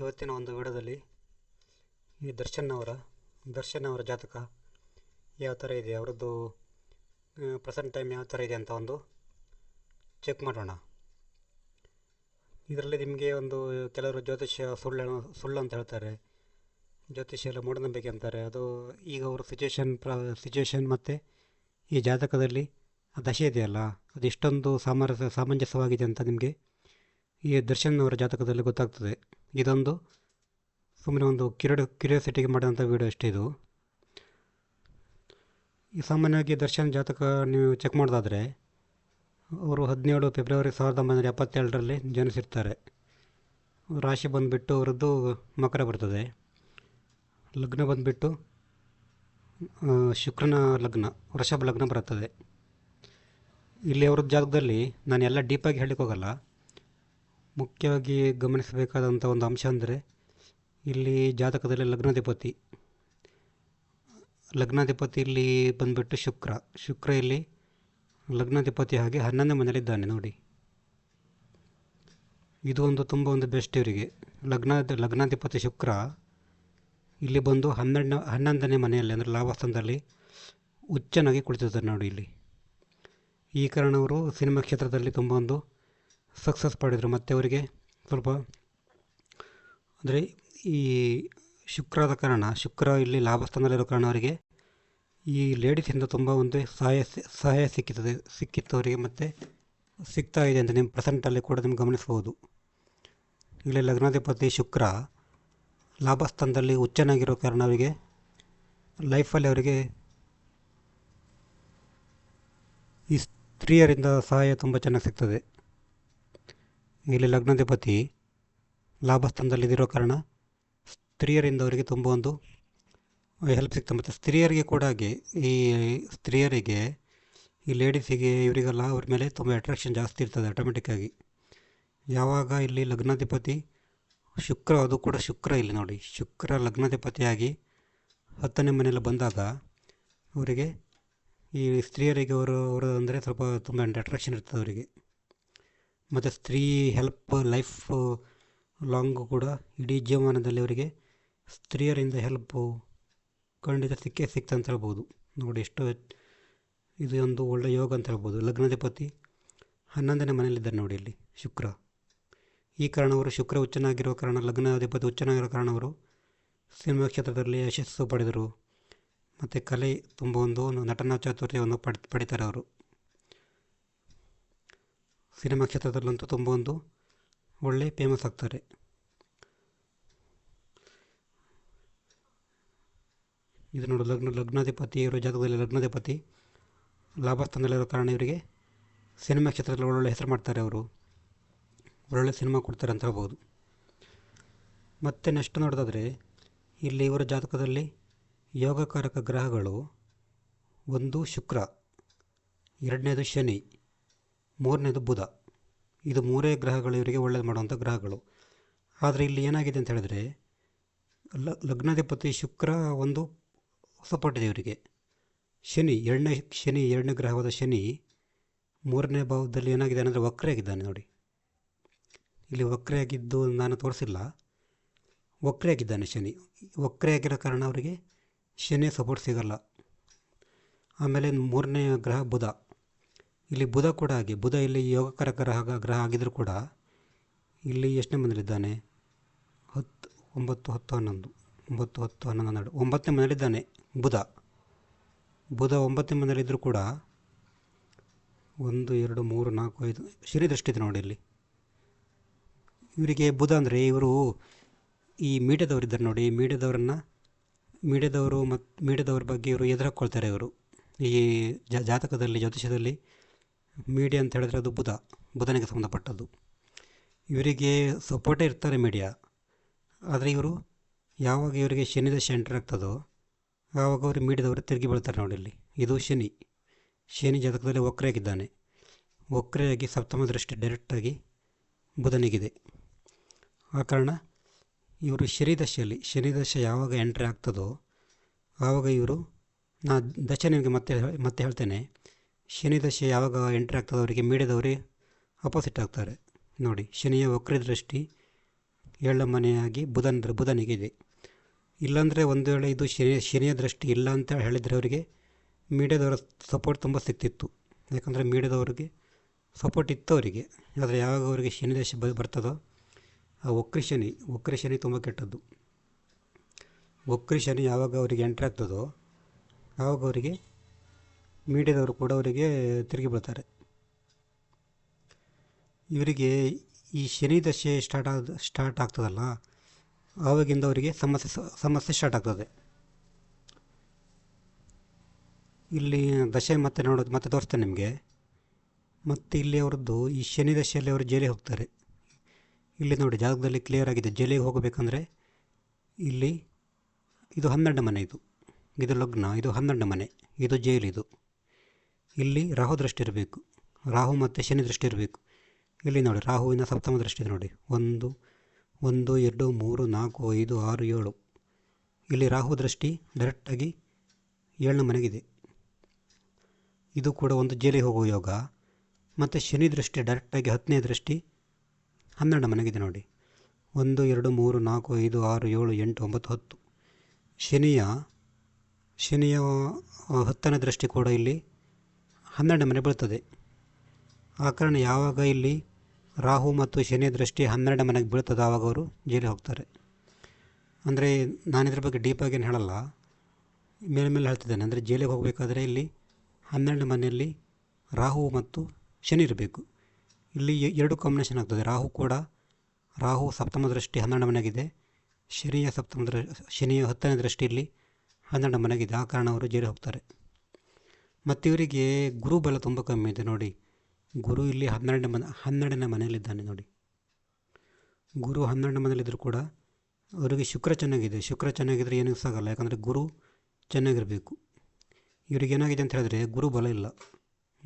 ಇವತ್ತಿನ ಒಂದು ವಿಡಿಯೋದಲ್ಲಿ ಈ ದರ್ಶನ್ ಅವರ ದರ್ಶನ್ ಅವರ ಜಾತಕ ಯಾವ ಥರ ಇದೆ, ಅವರದ್ದು ಪ್ರೆಸೆಂಟ್ ಟೈಮ್ ಯಾವ ಥರ ಇದೆ ಅಂತ ಒಂದು ಚೆಕ್ ಮಾಡೋಣ. ಇದರಲ್ಲಿ ನಿಮಗೆ ಒಂದು ಕೆಲವರು ಜ್ಯೋತಿಷ್ಯ ಸುಳ್ಳು ಸುಳ್ಳು ಅಂತ ಹೇಳ್ತಾರೆ. ಜ್ಯೋತಿಷ್ಯ ಎಲ್ಲ ಮೂಢನಂಬಿಕೆ ಅಂತಾರೆ. ಅದು ಈಗ ಅವರು ಸಿಚುವೇಶನ್ ಪ್ರ ಸಿಚುವೇಶನ್ ಮತ್ತು ಈ ಜಾತಕದಲ್ಲಿ ದಶೆ ಇದೆಯಲ್ಲ, ಅದು ಇಷ್ಟೊಂದು ಸಾಮರಸ್ಯ, ಸಾಮಂಜಸ್ಯವಾಗಿದೆ ಅಂತ ನಿಮಗೆ ಈ ದರ್ಶನ್ ಅವರ ಜಾತಕದಲ್ಲಿ ಗೊತ್ತಾಗ್ತದೆ. ಇದೊಂದು ಸುಮ್ಮನೆ ಒಂದು ಕಿರಡ್ ಕ್ಯೂರಿಯಾಸಿಟಿಗೆ ಮಾಡಿದಂಥ ವೀಡಿಯೋ ಅಷ್ಟೇ ಇದು. ಈ ಸಾಮಾನ್ಯವಾಗಿ ದರ್ಶನ್ ಜಾತಕ ನೀವು ಚೆಕ್ ಮಾಡೋದಾದರೆ, ಅವರು ಹದಿನೇಳು ಫೆಬ್ರವರಿ ಸಾವಿರದ ಒಂಬೈನೂರ ಎಪ್ಪತ್ತೇಳರಲ್ಲಿ ಜನಿಸಿರ್ತಾರೆ. ರಾಶಿ ಬಂದುಬಿಟ್ಟು ಅವರದ್ದು ಮಕರ ಬರ್ತದೆ. ಲಗ್ನ ಬಂದುಬಿಟ್ಟು ಶುಕ್ರನ ಲಗ್ನ, ವೃಷಭ ಲಗ್ನ ಬರುತ್ತದೆ ಇಲ್ಲಿ ಅವ್ರದ್ದು ಜಾತಕದಲ್ಲಿ ನಾನು ಎಲ್ಲ ಡೀಪಾಗಿ ಹೋಗಲ್ಲ ಮುಖ್ಯವಾಗಿ ಗಮನಿಸಬೇಕಾದಂಥ ಒಂದು ಅಂಶ ಅಂದರೆ ಇಲ್ಲಿ ಜಾತಕದಲ್ಲಿ ಲಗ್ನಾಧಿಪತಿ. ಲಗ್ನಾಧಿಪತಿ ಇಲ್ಲಿ ಬಂದುಬಿಟ್ಟು ಶುಕ್ರ. ಶುಕ್ರ ಇಲ್ಲಿ ಲಗ್ನಾಧಿಪತಿ ಹಾಗೆ ಹನ್ನೊಂದನೇ ಮನೇಲಿದ್ದಾನೆ ನೋಡಿ. ಇದು ಒಂದು ತುಂಬ ಒಂದು ಬೆಸ್ಟ್ ಇವರಿಗೆ. ಲಗ್ನ, ಲಗ್ನಾಧಿಪತಿ ಶುಕ್ರ ಇಲ್ಲಿ ಬಂದು ಹನ್ನೆರಡನೇ, ಹನ್ನೊಂದನೇ ಮನೆಯಲ್ಲಿ ಅಂದರೆ ಲಾಭಸ್ಥಾನದಲ್ಲಿ ಹುಚ್ಚನಾಗಿ ಕುಳಿತಿದ್ದಾರೆ ನೋಡಿ ಇಲ್ಲಿ. ಈ ಕಾರಣ ಅವರು ಸಿನಿಮಾ ಕ್ಷೇತ್ರದಲ್ಲಿ ತುಂಬ ಒಂದು ಸಕ್ಸಸ್ ಪಡೆದರು. ಮತ್ತು ಅವರಿಗೆ ಸ್ವಲ್ಪ ಅಂದರೆ ಈ ಶುಕ್ರದ ಕಾರಣ, ಶುಕ್ರ ಇಲ್ಲಿ ಲಾಭಸ್ಥಾನದಲ್ಲಿರೋ ಕಾರಣ ಅವರಿಗೆ ಈ ಲೇಡೀಸಿಂದ ತುಂಬ ಒಂದು ಸಹಾಯ ಸಹಾಯ ಸಿಕ್ಕಿತ್ತದೆ ಸಿಕ್ಕಿತ್ತು ಅವರಿಗೆ. ಮತ್ತು ಸಿಗ್ತಾ ಇದೆ ಅಂತ ನಿಮ್ಮ ಪ್ರೆಸೆಂಟಲ್ಲಿ ಕೂಡ ನಿಮ್ಗೆ ಗಮನಿಸ್ಬೋದು. ಇಲ್ಲಿ ಲಗ್ನಾಧಿಪತಿ ಶುಕ್ರ ಲಾಭಸ್ಥಾನದಲ್ಲಿ ಹುಚ್ಚನಾಗಿರೋ ಕಾರಣ ಅವರಿಗೆ ಲೈಫಲ್ಲಿ ಅವರಿಗೆ ಈ ಸ್ತ್ರೀಯರಿಂದ ಸಹಾಯ ತುಂಬ ಚೆನ್ನಾಗಿ ಸಿಗ್ತದೆ. ಇಲ್ಲಿ ಲಗ್ನಾಧಿಪತಿ ಲಾಭಸ್ಥಾನದಲ್ಲಿದ್ದಿರೋ ಕಾರಣ ಸ್ತ್ರೀಯರಿಂದ ಅವರಿಗೆ ತುಂಬ ಒಂದು ಹೆಲ್ಪ್ ಸಿಗ್ತದೆ ಮತ್ತು ಸ್ತ್ರೀಯರಿಗೆ ಕೂಡ ಹಾಗೆ ಈ ಸ್ತ್ರೀಯರಿಗೆ, ಈ ಲೇಡೀಸಿಗೆ ಇವರಿಗೆಲ್ಲ ಅವ್ರ ಮೇಲೆ ತುಂಬ ಅಟ್ರಾಕ್ಷನ್ ಜಾಸ್ತಿ ಇರ್ತದೆ ಆಟೋಮೆಟಿಕ್ಕಾಗಿ ಯಾವಾಗ ಇಲ್ಲಿ ಲಗ್ನಾಧಿಪತಿ ಶುಕ್ರ, ಅದು ಕೂಡ ಶುಕ್ರ ಇಲ್ಲಿ ನೋಡಿ, ಶುಕ್ರ ಲಗ್ನಾಧಿಪತಿಯಾಗಿ ಹತ್ತನೇ ಮನೆಯಲ್ಲಿ ಬಂದಾಗ ಅವರಿಗೆ ಈ ಸ್ತ್ರೀಯರಿಗೆ ಅವರು ಅವರು ಅಂದರೆ ಸ್ವಲ್ಪ ತುಂಬ ಅಟ್ರಾಕ್ಷನ್ ಇರ್ತದೆ ಅವರಿಗೆ. ಮತ್ತು ಸ್ತ್ರೀ ಹೆಲ್ಪ್ ಲೈಫ್ ಲಾಂಗು ಕೂಡ ಇಡೀ ಜೀವಮಾನದಲ್ಲಿ ಅವರಿಗೆ ಸ್ತ್ರೀಯರಿಂದ ಹೆಲ್ಪು ಖಂಡಿತ ಸಿಕ್ಕೇ ಸಿಕ್ತ ಅಂತ ಹೇಳ್ಬೋದು. ನೋಡಿ ಎಷ್ಟು ಇದು ಒಂದು ಒಳ್ಳೆಯ ಯೋಗ ಅಂತ ಹೇಳ್ಬೋದು. ಲಗ್ನಾಧಿಪತಿ ಹನ್ನೊಂದನೇ ಮನೆಯಲ್ಲಿದ್ದಾರೆ ನೋಡಿ ಇಲ್ಲಿ ಶುಕ್ರ. ಈ ಕಾರಣ ಅವರು ಶುಕ್ರ ಉಚ್ಚನಾಗಿರುವ ಕಾರಣ, ಲಗ್ನಾಧಿಪತಿ ಉಚ್ಚನಾಗಿರೋ ಕಾರಣ ಅವರು ಸಿನಿಮಾ ಕ್ಷೇತ್ರದಲ್ಲಿ ಯಶಸ್ಸು ಪಡೆದರು. ಮತ್ತು ಕಲೆ ತುಂಬ ಒಂದು ನಟನಾ ಚಾತುರ್ಯವನ್ನು ಪಡ್, ಪಡಿತಾರೆ ಅವರು. ಸಿನಿಮಾ ಕ್ಷೇತ್ರದಲ್ಲಂತೂ ತುಂಬ ಒಂದು ಒಳ್ಳೆ ಫೇಮಸ್ ಆಗ್ತಾರೆ. ಇದು ನೋಡು, ಲಗ್ನ, ಲಗ್ನಾಧಿಪತಿ ಇರೋ ಜಾತಕದಲ್ಲಿ ಲಗ್ನಾಧಿಪತಿ ಲಾಭಸ್ಥಾನದಲ್ಲಿರೋ ಕಾರಣ ಇವರಿಗೆ ಸಿನಿಮಾ ಕ್ಷೇತ್ರದಲ್ಲಿ ಒಳ್ಳೊಳ್ಳೆ ಹೆಸರು ಮಾಡ್ತಾರೆ ಅವರು. ಒಳ್ಳೊಳ್ಳೆ ಸಿನಿಮಾ ಕೊಡ್ತಾರೆ ಅಂತ ಹೇಳ್ಬೋದು. ಮತ್ತು ನೆಕ್ಸ್ಟ್ ನೋಡೋದಾದರೆ, ಇಲ್ಲಿ ಇವರ ಜಾತಕದಲ್ಲಿ ಯೋಗಕಾರಕ ಗ್ರಹಗಳು ಒಂದು ಶುಕ್ರ, ಎರಡನೇದು ಶನಿ. ಮೂರನೇದು ಬುಧ. ಇದು ಮೂರೇ ಗ್ರಹಗಳು, ಇವರಿಗೆ ಒಳ್ಳೇದು ಮಾಡುವಂಥ ಗ್ರಹಗಳು. ಆದರೆ ಇಲ್ಲಿ ಏನಾಗಿದೆ ಅಂತ ಹೇಳಿದ್ರೆ, ಲ, ಲಗ್ನಾಧಿಪತಿ ಶುಕ್ರ ಒಂದು ಸಪೋರ್ಟ್ ಇದೆ ಇವರಿಗೆ. ಶನಿ, ಎರಡನೇ ಶನಿ, ಎರಡನೇ ಗ್ರಹವಾದ ಶನಿ, ಮೂರನೇ ಭಾವದಲ್ಲಿ ಏನಾಗಿದೆ ಅಂದರೆ ವಕ್ರೆಯಾಗಿದ್ದಾನೆ ನೋಡಿ. ಇಲ್ಲಿ ವಕ್ರೆಯಾಗಿದ್ದು ನಾನು ತೋರಿಸಿಲ್ಲ. ವಕ್ರೆಯಾಗಿದ್ದಾನೆ ಶನಿ. ವಕ್ರೆಯಾಗಿರೋ ಕಾರಣ ಅವರಿಗೆ ಶನಿ ಸಪೋರ್ಟ್ ಸಿಗಲ್ಲ. ಆಮೇಲೆ ಮೂರನೇ ಗ್ರಹ ಬುಧ. ಇಲ್ಲಿ ಬುಧ ಕೂಡ ಹಾಗೆ. ಬುಧ ಇಲ್ಲಿ ಯೋಗಕರ ಗ್ರಹ ಗ್ರಹ ಆಗಿದ್ದರೂ ಕೂಡ ಇಲ್ಲಿ ಎಷ್ಟನೇ ಮನೇಲಿದ್ದಾನೆ ಹತ್ತು, ಒಂಬತ್ತು, ಹತ್ತು, ಹನ್ನೊಂದು. ಒಂಬತ್ತು, ಹತ್ತು, ಹನ್ನೊಂದು, ಹನ್ನೆರಡು. ಒಂಬತ್ತನೇ ಮನೇಲಿದ್ದಾನೆ ಬುಧ. ಬುಧ ಒಂಬತ್ತನೇ ಮನೇಲಿದ್ದರೂ ಕೂಡ ಒಂದು, ಎರಡು, ಮೂರು, ನಾಲ್ಕು, ಐದು ಶ್ರೀ ದೃಷ್ಟಿದೆ ನೋಡಿ ಇಲ್ಲಿ. ಇವರಿಗೆ ಬುಧ ಅಂದರೆ ಇವರು ಈ ಮೀಡಿಯಾದವರಿದ್ದಾರೆ ನೋಡಿ. ಈ ಮೀಡಿಯಾದವರನ್ನು ಮೀಡಿಯಾದವರು ಮತ್ತು ಮೀಡಿಯಾದವ್ರ ಬಗ್ಗೆ ಇವರು ಎದುರಾಕೊಳ್ತಾರೆ ಇವರು. ಈ ಜಾತಕದಲ್ಲಿ ಜ್ಯೋತಿಷದಲ್ಲಿ ಮೀಡಿಯಾ ಅಂತ ಹೇಳಿದ್ರೆ ಅದು ಬುಧ, ಬುಧನಿಗೆ ಸಂಬಂಧಪಟ್ಟದ್ದು. ಇವರಿಗೆ ಸಪೋರ್ಟ್ ಇರ್ತಾರೆ ಮೀಡಿಯಾ ಆದರೆ ಇವರು ಯಾವಾಗ ಇವರಿಗೆ ಶನಿ ದಶೆ ಎಂಟ್ರ್ ಆಗ್ತದೋ, ಆವಾಗ ಅವರು ಮೀಡಿಯಾದವರು ತಿರುಗಿ ಬೀಳ್ತಾರೆ ನೋಡಿ ಇಲ್ಲಿ. ಇದು ಶನಿ. ಶನಿ ಜಾತಕದಲ್ಲಿ ವಕ್ರೆಯಾಗಿದ್ದಾನೆ. ವಕ್ರೆಯಾಗಿ ಸಪ್ತಮ ದೃಷ್ಟಿ ಡೈರೆಕ್ಟಾಗಿ ಬುಧನಿಗಿದೆ. ಆ ಕಾರಣ ಇವರು ಶನಿ ದಶೆಯಲ್ಲಿ, ಶನಿ ದಶೆ ಯಾವಾಗ ಎಂಟ್ರಿ ಆಗ್ತದೋ, ಆವಾಗ ಇವರು ನಾ ದಶ ನಿಮಗೆ ಮತ್ತೆ ಮತ್ತೆ ಹೇಳ್ತೇನೆ. ಶನಿ ದಶೆ ಯಾವಾಗ ಎಂಟ್ರಿ ಆಗ್ತದೆ ಅವರಿಗೆ ಮೀಡಿಯಾದವರೇ ಅಪೋಸಿಟ್ ಆಗ್ತಾರೆ. ನೋಡಿ, ಶನಿಯ ವಕ್ರ ದೃಷ್ಟಿ ಏಳನೇ ಮನೆಯಾಗಿ ಬುಧನ ಬುಧನಿಗಿದೆ ಇಲ್ಲಾಂದರೆ ಒಂದು ವೇಳೆ ಇದು ಶನಿ, ಶನಿಯ ದೃಷ್ಟಿ ಇಲ್ಲ ಅಂತ ಹೇಳಿದರೆ ಅವರಿಗೆ ಮೀಡಿಯಾದವರ ಸಪೋರ್ಟ್ ತುಂಬ ಸಿಕ್ತಿತ್ತು. ಯಾಕಂದರೆ ಮೀಡಿಯಾದವ್ರಿಗೆ ಸಪೋರ್ಟ್ ಇತ್ತು ಅವರಿಗೆ. ಆದರೆ ಯಾವಾಗ ಅವರಿಗೆ ಶನಿ ದಶೆ ಬ, ಬರ್ತದೋ ಆ ವಕ್ರಿ ಶನಿ ವಕ್ರಿ ಶನಿ ತುಂಬ ಕೆಟ್ಟದ್ದು. ವಕ್ರಿ ಶನಿ ಯಾವಾಗ ಅವರಿಗೆ ಎಂಟ್ರಿ ಆಗ್ತದೋ ಆವಾಗ ಅವರಿಗೆ ಮೀಡಿಯಾದವರು ಕೂಡ ಅವರಿಗೆ ತಿರುಗಿ ಬೀಳ್ತಾರೆ. ಇವರಿಗೆ ಈ ಶನಿ ದಶೆ ಸ್ಟಾರ್ಟ್ ಆದ ಸ್ಟಾರ್ಟ್ ಆಗ್ತದಲ್ಲ, ಆವಾಗಿಂದ ಅವರಿಗೆ ಸಮಸ್ಯೆ ಸಮಸ್ಯೆ ಸ್ಟಾರ್ಟ್ ಆಗ್ತದೆ. ಇಲ್ಲಿ ದಶೆ ಮತ್ತೆ ನೋಡೋದು ಮತ್ತೆ ತೋರಿಸ್ತೇನೆ ನಿಮಗೆ. ಮತ್ತು ಇಲ್ಲಿ ಅವರದ್ದು ಈ ಶನಿ ದಶೆಯಲ್ಲಿ ಅವರು ಜೈಲಿಗೆ ಹೋಗ್ತಾರೆ. ಇಲ್ಲಿ ನೋಡಿ, ಜಾಗದಲ್ಲಿ ಕ್ಲಿಯರ್ ಆಗಿದೆ. ಜೈಲಿಗೆ ಹೋಗಬೇಕಂದ್ರೆ ಇಲ್ಲಿ ಇದು ಹನ್ನೆರಡು ಮನೆ ಇದು. ಇದು ಲಗ್ನ, ಇದು ಹನ್ನೆರಡು ಮನೆ, ಇದು ಜೈಲಿದು ಇಲ್ಲಿ ರಾಹು ದೃಷ್ಟಿ ಇರಬೇಕು. ರಾಹು ಮತ್ತು ಶನಿ ದೃಷ್ಟಿ ಇರಬೇಕು. ಇಲ್ಲಿ ನೋಡಿ ರಾಹುವಿನ ಸಪ್ತಮ ದೃಷ್ಟಿ ನೋಡಿ. ಒಂದು ಒಂದು, ಎರಡು, ಮೂರು, ನಾಲ್ಕು, ಐದು, ಆರು, ಏಳು. ಇಲ್ಲಿ ರಾಹು ದೃಷ್ಟಿ ಡೈರೆಕ್ಟಾಗಿ ಏಳನೇ ಮನೆಗಿದೆ. ಇದು ಕೂಡ ಒಂದು ಜೇಲಿಗೆ ಹೋಗುವ ಯೋಗ. ಮತ್ತು ಶನಿ ದೃಷ್ಟಿ ಡೈರೆಕ್ಟಾಗಿ ಹತ್ತನೇ ದೃಷ್ಟಿ ಹನ್ನೆರಡು ಮನೆಗಿದೆ ನೋಡಿ. ಒಂದು, ಎರಡು, ಮೂರು, ನಾಲ್ಕು, ಐದು, ಆರು, ಏಳು, ಎಂಟು, ಒಂಬತ್ತು, ಹತ್ತು. ಶನಿಯ ಶನಿಯ ಹತ್ತನೇ ದೃಷ್ಟಿ ಕೂಡ ಇಲ್ಲಿ ಹನ್ನೆರಡು ಮನೆ ಬೀಳ್ತದೆ. ಆ ಕಾರಣ ಯಾವಾಗ ಇಲ್ಲಿ ರಾಹು ಮತ್ತು ಶನಿ ದೃಷ್ಟಿ ಹನ್ನೆರಡು ಮನೆಗೆ ಬೀಳ್ತದೆ, ಆವಾಗ ಅವರು ಜೈಲಿಗೆ ಹೋಗ್ತಾರೆ. ಅಂದರೆ ನಾನು ಇದ್ರ ಬಗ್ಗೆ ಡೀಪಾಗಿ ಏನು ಹೇಳಲ್ಲ. ಮೇಲೆ ಮೇಲೆ ಹೇಳ್ತಿದ್ದೇನೆ. ಅಂದರೆ ಜೈಲಿಗೆ ಹೋಗಬೇಕಾದ್ರೆ ಇಲ್ಲಿ ಹನ್ನೆರಡು ಮನೆಯಲ್ಲಿ ರಾಹು ಮತ್ತು ಶನಿ ಇರಬೇಕು. ಇಲ್ಲಿ ಎರಡು ಕಾಂಬಿನೇಷನ್ ಆಗ್ತದೆ. ರಾಹು ಕೂಡ ರಾಹು ಸಪ್ತಮ ದೃಷ್ಟಿ ಹನ್ನೆರಡು ಮನೆಗಿದೆ. ಶನಿಯ ಸಪ್ತಮ ದೃ, ಶನಿಯ ಹತ್ತನೇ ದೃಷ್ಟಿ ಇಲ್ಲಿ ಹನ್ನೆರಡು ಮನೆಗಿದೆ. ಆ ಕಾರಣ ಅವರು ಜೈಲಿಗೆ ಹೋಗ್ತಾರೆ. ಮತ್ತು ಇವರಿಗೆ ಗುರು ಬಲ ತುಂಬ ಕಮ್ಮಿ ಇದೆ ನೋಡಿ. ಗುರು ಇಲ್ಲಿ ಹನ್ನೆರಡನೇ ಮನೆ, ಹನ್ನೆರಡನೇ ಮನೆಯಲ್ಲಿದ್ದಾನೆ ನೋಡಿ. ಗುರು ಹನ್ನೆರಡನೇ ಮನೆಯಲ್ಲಿದ್ದರೂ ಕೂಡ ಅವರಿಗೆ ಶುಕ್ರ ಚೆನ್ನಾಗಿದೆ. ಶುಕ್ರ ಚೆನ್ನಾಗಿದ್ದರೆ ಏನೂ ಸಾಗಲ್ಲ. ಯಾಕಂದರೆ ಗುರು ಚೆನ್ನಾಗಿರಬೇಕು. ಇವ್ರಿಗೆ ಏನಾಗಿದೆ ಅಂತ ಹೇಳಿದ್ರೆ ಗುರು ಬಲ ಇಲ್ಲ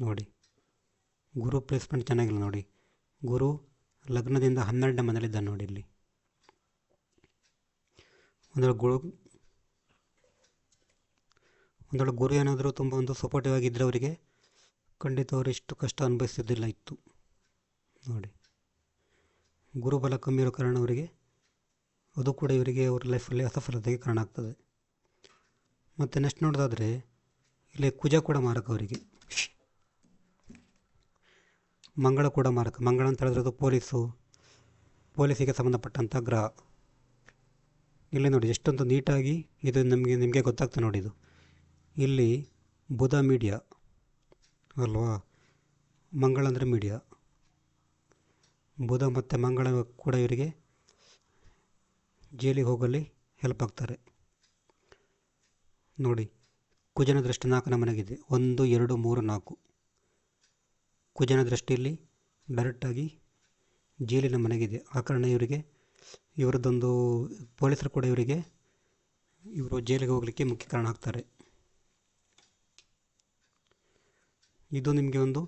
ನೋಡಿ. ಗುರು ಪ್ಲೇಸ್ಮೆಂಟ್ ಚೆನ್ನಾಗಿಲ್ಲ ನೋಡಿ. ಗುರು ಲಗ್ನದಿಂದ ಹನ್ನೆರಡನೇ ಮನೆಯಲ್ಲಿದ್ದಾನೆ ನೋಡಿ ಇಲ್ಲಿ. ಅಂದರೆ ಗುರು ಒಂದೊಳ್ಳೆ ಗುರು ಏನಾದರೂ ತುಂಬ ಒಂದು ಸಪೋರ್ಟಿವ್ ಆಗಿದ್ದರೆ ಅವರಿಗೆ ಖಂಡಿತ ಅವರು ಇಷ್ಟು ಕಷ್ಟ ಅನುಭವಿಸಿದ್ದಿಲ್ಲ ಇತ್ತು. ನೋಡಿ. ಗುರುಬಲ ಕಮ್ಮಿ ಇರೋ ಕಾರಣ ಅವರಿಗೆ, ಅದು ಕೂಡ ಇವರಿಗೆ ಅವ್ರ ಲೈಫಲ್ಲಿ ಅಸಫಲತೆಗೆ ಕಾರಣ ಆಗ್ತದೆ. ಮತ್ತು ನೆಕ್ಸ್ಟ್ ನೋಡೋದಾದರೆ, ಇಲ್ಲಿ ಕುಜ ಕೂಡ ಮಾರಕ ಅವರಿಗೆ. ಮಂಗಳ ಕೂಡ ಮಾರಕ. ಮಂಗಳ ಅಂತ ಹೇಳಿದ್ರೆ ಅದು ಪೊಲೀಸು. ಪೊಲೀಸಿಗೆ ಸಂಬಂಧಪಟ್ಟಂಥ ಗ್ರಹ. ಇಲ್ಲಿ ನೋಡಿ, ಎಷ್ಟೊಂದು ನೀಟಾಗಿ ಇದು ನಮಗೆ, ನಿಮಗೆ ಗೊತ್ತಾಗ್ತದೆ ನೋಡಿ ಇದು. ಇಲ್ಲಿ ಬುಧ ಮೀಡಿಯಾ, ಅಲ್ವಾ? ಮಂಗಳ ಅಂದರೆ ಮೀಡಿಯಾ. ಬುಧ ಮತ್ತು ಮಂಗಳ ಕೂಡ ಇವರಿಗೆ ಜೈಲಿಗೆ ಹೋಗಲಿ ಹೆಲ್ಪ್ ಆಗ್ತಾರೆ. ನೋಡಿ ಕುಜನ ದೃಷ್ಟಿ ನಾಲ್ಕು ಮನೆಗಿದೆ ಒಂದು, ಎರಡು, ಮೂರು, ನಾಲ್ಕು. ಕುಜನ ದೃಷ್ಟಿಯಲ್ಲಿ ಡೈರೆಕ್ಟಾಗಿ ಜೈಲಿನ ಮನೆಗಿದೆ. ಆ ಕಾರಣ ಇವರಿಗೆ, ಇವರದ್ದೊಂದು ಪೊಲೀಸರು ಕೂಡ ಇವರಿಗೆ, ಇವರು ಜೈಲಿಗೆ ಹೋಗಲಿಕ್ಕೆ ಮುಖ್ಯ ಕಾರಣ ಆಗ್ತಾರೆ. ಇದು ನಿಮಗೆ ಒಂದು,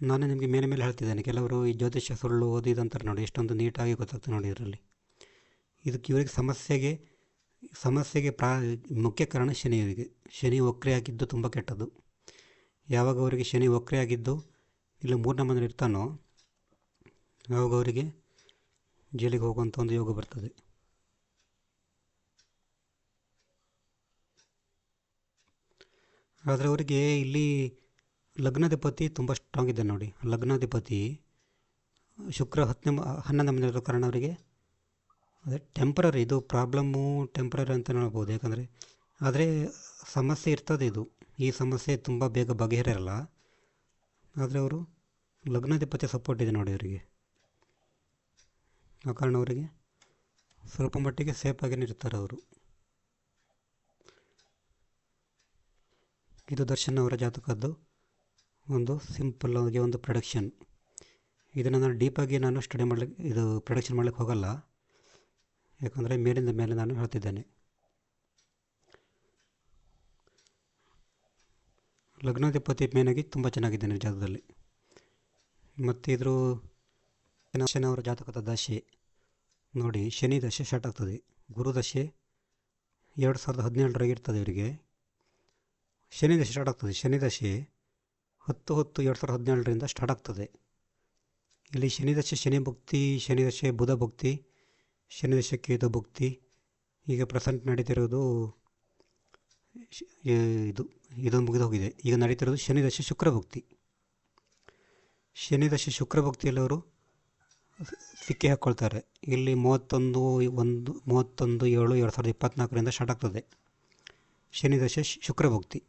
ನಾನೇ ನಿಮಗೆ ಮೇಲೆ ಮೇಲೆ ಹೇಳ್ತಿದ್ದೇನೆ. ಕೆಲವರು ಈ ಜ್ಯೋತಿಷ್ಯ ಸುಳ್ಳು ಓದಿ ಇದಂತಾರೆ ನೋಡಿ, ಎಷ್ಟೊಂದು ನೀಟಾಗಿ ಗೊತ್ತಾಗ್ತದೆ ನೋಡಿ ಇದರಲ್ಲಿ. ಇದಕ್ಕೆ ಇವರಿಗೆ ಸಮಸ್ಯೆಗೆ ಸಮಸ್ಯೆಗೆ ಪ್ರಾ, ಮುಖ್ಯ ಕಾರಣ ಶನಿ ಇವರಿಗೆ ಶನಿ ಆಗಿದ್ದು ತುಂಬ ಕೆಟ್ಟದ್ದು. ಯಾವಾಗ ಅವರಿಗೆ ಶನಿ ಆಗಿದ್ದು, ಇಲ್ಲಿ ಮೂರನೇ ಮನೇಲಿ ಇರ್ತಾನೋ ಆವಾಗ ಅವರಿಗೆ ಜೈಲಿಗೆ ಹೋಗುವಂಥ ಒಂದು ಯೋಗ ಬರ್ತದೆ. ಆದರೆ ಅವರಿಗೆ ಇಲ್ಲಿ ಲಗ್ನಾಧಿಪತಿ ತುಂಬ ಸ್ಟ್ರಾಂಗ್ ಇದೆ ನೋಡಿ. ಲಗ್ನಾಧಿಪತಿ ಶುಕ್ರ ಹತ್ತನೇ ಹನ್ನೊಂದು ಹನ್ನೊಂದನೇ ಮನೆ ಇರೋ ಕಾರಣ ಅವರಿಗೆ ಅದೇ ಟೆಂಪ್ರರಿ ಇದು ಪ್ರಾಬ್ಲಮ್ಮು ಟೆಂಪ್ರರಿ ಅಂತ ಹೇಳ್ಬೋದು ಯಾಕಂದರೆ ಆದರೆ ಸಮಸ್ಯೆ ಇರ್ತದೆ ಇದು. ಈ ಸಮಸ್ಯೆ ತುಂಬ ಬೇಗ ಬಗೆಹರಿಯಲ್ಲ. ಆದರೆ ಅವರು ಲಗ್ನಾಧಿಪತಿ ಸಪೋರ್ಟ್ ಇದೆ ನೋಡಿ ಅವರಿಗೆ. ಆ ಕಾರಣ ಅವರಿಗೆ ಸ್ವಲ್ಪ ಮಟ್ಟಿಗೆ ಸೇಫಾಗಿಯೇ ಇರ್ತಾರೆ ಅವರು. ಇದು ದರ್ಶನ್ ಅವರ ಜಾತಕದ್ದು. ಒಂದು ಸಿಂಪಲ್ ಆಗಿ ಒಂದು ಪ್ರೊಡಕ್ಷನ್ ಇದನ್ನು ನಾನು ಡೀಪಾಗಿ ನಾನು ಸ್ಟಡಿ ಮಾಡಲಿಕ್ಕೆ ಇದು ಪ್ರೊಡಕ್ಷನ್ ಮಾಡಲಿಕ್ಕೆ ಹೋಗಲ್ಲ. ಯಾಕಂದರೆ ಮೇಲಿಂದ ಮೇಲೆ ನಾನು ಹೇಳ್ತಿದ್ದೇನೆ. ಲಗ್ನಾಧಿಪತಿ ಮೇನಾಗಿ ತುಂಬ ಚೆನ್ನಾಗಿದ್ದೇನೆ ಜಾತಕದಲ್ಲಿ ಮತ್ತು ಇದ್ರ ಶನಿ ಜಾತಕದ ದಶೆ. ನೋಡಿ, ಶನಿ ದಶೆ ಸ್ಟಾರ್ಟ್ ಆಗ್ತದೆ. ಗುರು ದಶೆ ಎರಡು ಸಾವಿರದ ಹದಿನೇಳರಾಗಿರ್ತದೆ ಇವರಿಗೆ ಶನಿ ದಶೆ ಸ್ಟಾರ್ಟ್ ಆಗ್ತದೆ. ಶನಿ ದಶೆ ಹತ್ತು ಹತ್ತು ಎರಡು ಸಾವಿರದ ಹದಿನೇಳರಿಂದ ಸ್ಟಾರ್ಟ್ ಆಗ್ತದೆ. ಇಲ್ಲಿ ಶನಿ ದಶೆ, ಶನಿ ಭಕ್ತಿ, ಶನಿ ದಶೆ ಬುಧ ಭಕ್ತಿ, ಶನಿ ಕೇತು ಭಕ್ತಿ ಈಗ ಪ್ರೆಸೆಂಟ್ ನಡೀತಿರೋದು ಇದು ಇದು ಮುಗಿದು ಹೋಗಿದೆ. ಈಗ ನಡೀತಿರೋದು ಶನಿ ದಶೆ, ಶುಕ್ರ ಭಕ್ತಿ. ಶನಿ ದಶೆ, ಶುಕ್ರ ಭಕ್ತಿಯಲ್ಲಿ ಅವರು ಸಿಕ್ಕಿ ಹಾಕ್ಕೊಳ್ತಾರೆ ಇಲ್ಲಿ ಮೂವತ್ತೊಂದು, ಒಂದು, ಮೂವತ್ತೊಂದು, ಏಳು, ಎರಡು ಸಾವಿರದ ಇಪ್ಪತ್ತ್ನಾಲ್ಕರಿಂದ ಸ್ಟಾರ್ಟ್ ಆಗ್ತದೆ. ಶನಿ ದಶೆ, ಶ್- ಶುಕ್ರ ಭಕ್ತಿ.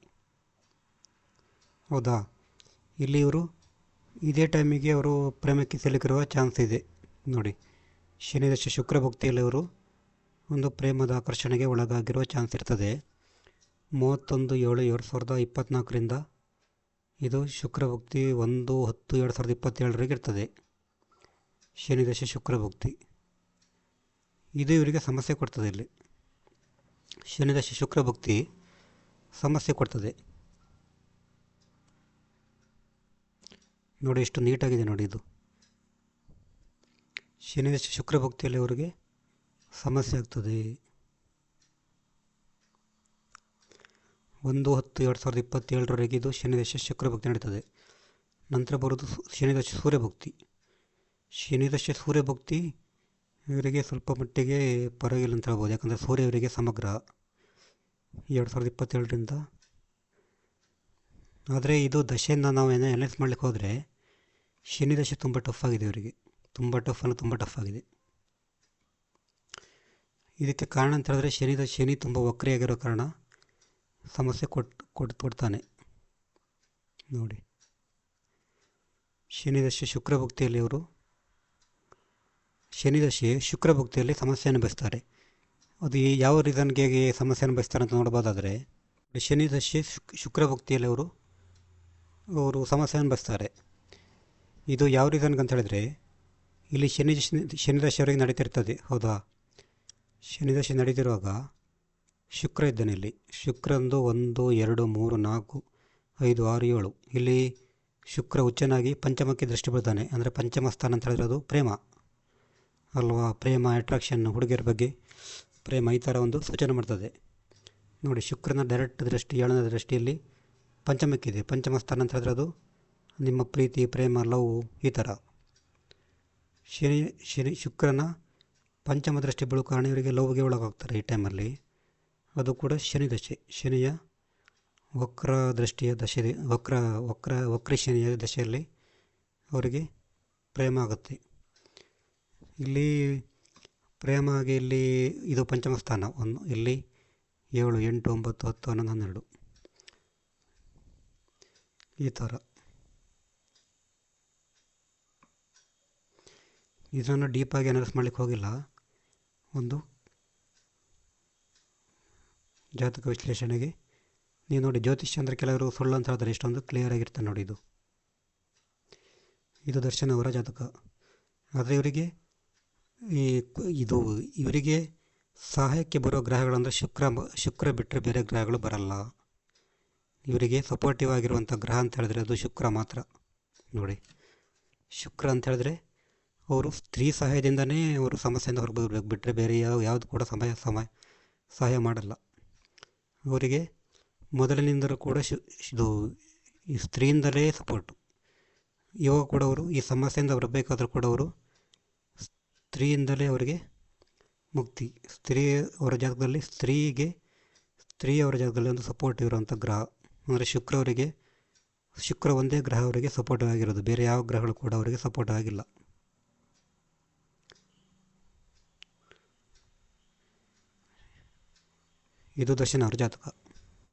ಹೌದಾ? ಇಲ್ಲಿ ಇವರು ಇದೇ ಟೈಮಿಗೆ ಅವರು ಪ್ರೇಮಕ್ಕೆ ಸಿಲುಕಿರುವ ಚಾನ್ಸ್ ಇದೆ. ನೋಡಿ ಶನಿ ದಶ ಶುಕ್ರ ಭಕ್ತಿಯಲ್ಲಿ ಅವರು ಒಂದು ಪ್ರೇಮದ ಆಕರ್ಷಣೆಗೆ ಒಳಗಾಗಿರುವ ಚಾನ್ಸ್ ಇರ್ತದೆ. ಮೂವತ್ತೊಂದು ಏಳು ಎರಡು ಸಾವಿರದ ಇಪ್ಪತ್ತ್ನಾಲ್ಕರಿಂದ ಇದು ಶುಕ್ರ ಭಕ್ತಿ ಒಂದು ಹತ್ತು ಎರಡು ಸಾವಿರದ ಇಪ್ಪತ್ತೇಳರಿಗೆ ಇರ್ತದೆ. ಶನಿ ದಶ ಶುಕ್ರ ಭಕ್ತಿ ಇದು ಇವರಿಗೆ ಸಮಸ್ಯೆ ಕೊಡ್ತದೆ ಇಲ್ಲಿ. ಶನಿ ದಶ ಶುಕ್ರ ಭಕ್ತಿ ಸಮಸ್ಯೆ ಕೊಡ್ತದೆ. ನೋಡಿ ಎಷ್ಟು ನೀಟಾಗಿದೆ ನೋಡಿ ಇದು. ಶನಿ ಶುಕ್ರ ಭಕ್ತಿಯಲ್ಲಿ ಅವರಿಗೆ ಸಮಸ್ಯೆ ಆಗ್ತದೆ. ಒಂದು ಹತ್ತು ಎರಡು ಸಾವಿರದ ಇಪ್ಪತ್ತೇಳರವರೆಗೆ ಇದು ಶನಿ ಶುಕ್ರಭಕ್ತಿ ಶುಕ್ರ ಭುಕ್ತಿ ನಡೀತದೆ. ನಂತರ ಬರೋದು ಶನಿದಶ ಶನಿದಶ ಸೂರ್ಯ ಭುಕ್ತಿ ಶನಿ ದಶೆ ಸೂರ್ಯ ಭುಕ್ತಿ ಇವರಿಗೆ ಸ್ವಲ್ಪ ಮಟ್ಟಿಗೆ ಪರವಾಗಿಲ್ಲ ಅಂತ ಹೇಳ್ಬೋದು. ಯಾಕಂದರೆ ಸೂರ್ಯ ಇವರಿಗೆ ಸಮಗ್ರ. ಎರಡು ಸಾವಿರದ ಇಪ್ಪತ್ತೇಳರಿಂದ ಆದರೆ ಇದು ದಶೆಯಿಂದ ನಾವು ಏನೋ ಅನಲೈಸ್ ಮಾಡ್ಲಿಕ್ಕೆ ಹೋದರೆ ಶನಿ ದಶೆ ತುಂಬ ಟಫ್ ಆಗಿದೆ ಇವರಿಗೆ. ತುಂಬ ಟಫ್ ಅಂದರೆ ತುಂಬ ಟಫ್ ಆಗಿದೆ. ಇದಕ್ಕೆ ಕಾರಣ ಅಂತ ಹೇಳಿದ್ರೆ ಶನಿ ಶನಿ ತುಂಬ ವಕ್ರಿಯಾಗಿರೋ ಕಾರಣ ಸಮಸ್ಯೆ ಕೊಟ್ಟು ಕೊಟ್ಟು ಕೊಡ್ತಾನೆ. ನೋಡಿ. ಅವರು ಶನಿ ದಶೆ ಶುಕ್ರ ಭಕ್ತಿಯಲ್ಲಿ ಸಮಸ್ಯೆ ಅನುಭವಿಸ್ತಾರೆ ಅದು ಯಾವ ರೀಸನ್ಗೆ ಸಮಸ್ಯೆ ಅನುಭವಿಸ್ತಾರೆ ಅಂತ ನೋಡ್ಬೋದಾದರೆ, ಶನಿ ದಶೆ ಶುಕ್, ಶುಕ್ರ ಭಕ್ತಿಯಲ್ಲಿ ಅವರು ಅವರು ಸಮಸ್ಯೆ ಅನುಭವಿಸ್ತಾರೆ ಇದು ಯಾವ ರೀಸನ್ಗೆ ಅಂತ ಹೇಳಿದ್ರೆ, ಇಲ್ಲಿ ಶನಿ ಶನಿ ನಡೀತಿರ್ತದೆ. ಹೌದಾ? ಶನಿ ರಾಶಿ ನಡೀತಿರುವಾಗ ಶುಕ್ರ ಇದ್ದಾನೆ ಇಲ್ಲಿ. ಶುಕ್ರಂದು ಒಂದು ಎರಡು, ಮೂರು, ನಾಲ್ಕು, ಐದು, ಆರು, ಏಳು. ಇಲ್ಲಿ ಶುಕ್ರ ಉಚ್ಚನಾಗಿ ಪಂಚಮಕ್ಕೆ ದೃಷ್ಟಿ ಬೀಳ್ತಾನೆ. ಅಂದರೆ ಪಂಚಮ ಸ್ಥಾನ ಅಂತ ಹೇಳಿದ್ರೆ ಅದು ಪ್ರೇಮ. ಅಲ್ವಾ? ಪ್ರೇಮ ಅಟ್ರಾಕ್ಷನ್ ಹುಡುಗಿಯರ ಬಗ್ಗೆ ಪ್ರೇಮ ಈ ಥರ ಒಂದು ಸೂಚನೆ ಮಾಡ್ತದೆ. ನೋಡಿ, ಶುಕ್ರನ ಡೈರೆಕ್ಟ್ ದೃಷ್ಟಿ, ಏಳನೇ ದೃಷ್ಟಿಯಲ್ಲಿ ಪಂಚಮಕ್ಕಿದೆ. ಪಂಚಮ ಸ್ಥಾನ ಅಂತ ಹೇಳಿದ್ರೆ ಅದು. ನಿಮ್ಮ ಪ್ರೀತಿ, ಪ್ರೇಮ, ಲವ್ ಈ ಥರ ಶನಿ ಶನಿ, ಶುಕ್ರನ ಪಂಚಮ ದೃಷ್ಟಿ ಬೀಳು ಕಾರಣ ಇವರಿಗೆ ಲವ್ಗೆ ಒಳಗಾಗ್ತಾರೆ ಈ ಟೈಮಲ್ಲಿ ಅದು ಕೂಡ ಶನಿ ದಶೆ. ಶನಿಯ ವಕ್ರ ದೃಷ್ಟಿಯ ದಶೆ ವಕ್ರ ವಕ್ರ ವಕ್ರ ಶನಿಯ ದಶೆಯಲ್ಲಿ ಅವರಿಗೆ ಪ್ರೇಮ ಆಗುತ್ತೆ. ಇಲ್ಲಿ ಪ್ರೇಮ ಆಗಿ ಇಲ್ಲಿ ಇದು ಪಂಚಮ ಸ್ಥಾನ. ಒಂದು, ಇಲ್ಲಿ ಏಳು, ಎಂಟು, ಒಂಬತ್ತು, ಹತ್ತು, ಹನ್ನೊಂದು, ಹನ್ನೆರಡು. ಈ ಥರ. ಇದನ್ನು ಡೀಪಾಗಿ ಅನಲೈಸ್ ಮಾಡಲಿಕ್ಕೆ ಹೋಗಿಲ್ಲ. ಒಂದು ಜಾತಕ ವಿಶ್ಲೇಷಣೆಗೆ. ನೀವು ನೋಡಿ ಜ್ಯೋತಿಷ್ಯ ಅಂದರೆ ಕೆಲವರು ಸುಳ್ಳು ಅಂತ ಹೇಳ್ತಾರೆ ಇಷ್ಟೊಂದು ಕ್ಲಿಯರ್ ಆಗಿರ್ತದೆ ನೋಡಿ ಇದು. ಇದು ದರ್ಶನ ಅವರ ಜಾತಕ. ಆದರೆ ಇವರಿಗೆ ಈ ಇದು ಇವರಿಗೆ ಸಹಾಯಕ್ಕೆ ಬರೋ ಗ್ರಹಗಳಂದರೆ ಶುಕ್ರ ಶುಕ್ರ ಬಿಟ್ಟರೆ ಬೇರೆ ಗ್ರಹಗಳು ಬರಲ್ಲ. ಇವರಿಗೆ ಸಪೋರ್ಟಿವ್ ಆಗಿರುವಂಥ ಗ್ರಹ ಅಂತ ಹೇಳಿದ್ರೆ ಅದು ಶುಕ್ರ ಮಾತ್ರ. ನೋಡಿ, ಶುಕ್ರ ಅಂತ ಹೇಳಿದ್ರೆ ಅವರು ಸ್ತ್ರೀ ಸಹಾಯದಿಂದನೇ ಅವರು ಸಮಸ್ಯೆಯಿಂದ ಹೊರಗೆ ಬಿಟ್ಟರೆ ಬೇರೆ ಯಾವ, ಯಾವುದು ಕೂಡ ಸಮಯ ಸಮಯ, ಸಹಾಯ ಮಾಡಲ್ಲ. ಅವರಿಗೆ ಮೊದಲಿನಿಂದಲೂ ಕೂಡ ಶು, ಇದು ಈ ಸ್ತ್ರೀಯಿಂದಲೇ ಸಪೋರ್ಟು ಇವಾಗ ಕೂಡ ಅವರು ಈ ಸಮಸ್ಯೆಯಿಂದ ಬರಬೇಕಾದ್ರೂ ಕೂಡ ಅವರು ಸ್ತ್ರೀಯಿಂದಲೇ ಅವರಿಗೆ ಮುಕ್ತಿ. ಸ್ತ್ರೀ ಅವರ ಜಾಗದಲ್ಲಿ ಸ್ತ್ರೀಗೆ, ಸ್ತ್ರೀ ಅವರ ಜಾಗದಲ್ಲಿ ಒಂದು ಸಪೋರ್ಟ್ ಇರುವಂಥ ಗ್ರಹ. ಅಂದರೆ ಶುಕ್ರವರಿಗೆ, ಶುಕ್ರ ಒಂದೇ ಗ್ರಹ ಅವರಿಗೆ ಸಪೋರ್ಟ್ ಆಗಿರೋದು. ಬೇರೆ ಯಾವ ಗ್ರಹಗಳು ಕೂಡ ಅವರಿಗೆ ಸಪೋರ್ಟ್ ಆಗಿಲ್ಲ. ಇದು ದರ್ಶನ ಅವ್ರ